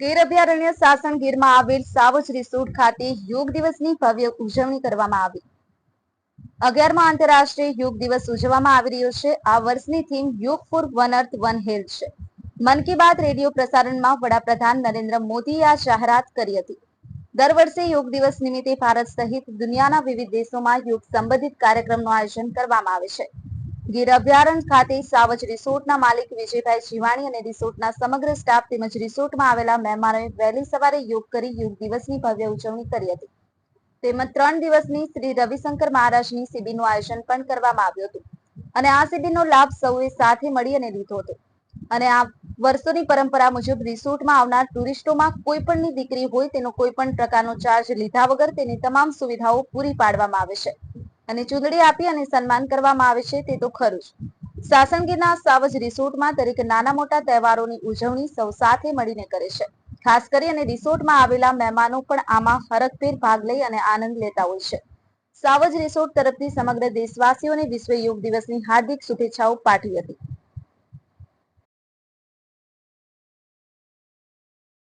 ગીર અભયારણ્ય સાસણ ગીરમાં આવેલ સાવજ રિસોર્ટ ખાતે યોગ દિવસની ભવ્ય ઉજવણી કરવામાં આવી. અગિયારમાં આંતરરાષ્ટ્રીય યોગ દિવસ ઉજવવામાં આવી રહ્યો છે. આ વર્ષની theme yoga for one earth, one health છે. મન કી બાત રેડિયો પ્રસારણમાં વડાપ્રધાન નરેન્દ્ર મોદીએ આ જાહેરાત કરી હતી. દર વર્ષે યોગ દિવસ નિમિત્તે ભારત સહિત દુનિયાના વિવિધ દેશોમાં યોગ સંબંધિત કાર્યક્રમનું આયોજન કરવામાં આવે છે. ગીર અભયારણ્ય ખાતે સાવજ રિસોર્ટના માલિક વિજયભાઈ જીવાણી અને રિસોર્ટના સમગ્ર સ્ટાફ તેમજ રિસોર્ટમાં આવેલા મહેમાનોએ વહેલી સવારે યોગ કરી યોગ દિવસની ભવ્ય ઉજવણી કરી હતી. તેમજ ત્રણ દિવસની શ્રી રવિશંકર મહારાજની શિબિરનું આયોજન પણ કરવામાં આવ્યું હતું. અને આ શિબિરનો લાભ સૌએ સાથે મળી અને લીધો હતો. અને આ વર્ષોની પરંપરા મુજબ રિસોર્ટમાં આવનાર ટુરિસ્ટોમાં કોઈ પણની દીકરી હોય તેનો કોઈ પણ પ્રકારનો ચાર્જ લીધા વગર તેની તમામ સુવિધાઓ પૂરી પાડવામાં આવે છે. અને ચૂંદડી આપી અને સન્માન કરવામાં આવે છે તે તો ખરું જ. સાસણગીરના સાવજ રિસોર્ટમાં દરેક નાના મોટા તહેવારોની ઉજવણી સૌ સાથે મળીને કરે છે. ખાસ કરી અને રિસોર્ટમાં આવેલા મહેમાનો પણ આમાં હરખભેર ભાગ લઈ અને આનંદ લેતા હોય છે. સાવજ રિસોર્ટ તરફથી સમગ્ર દેશવાસીઓને વિશ્વ યોગ દિવસની હાર્દિક શુભેચ્છાઓ પાઠવી હતી.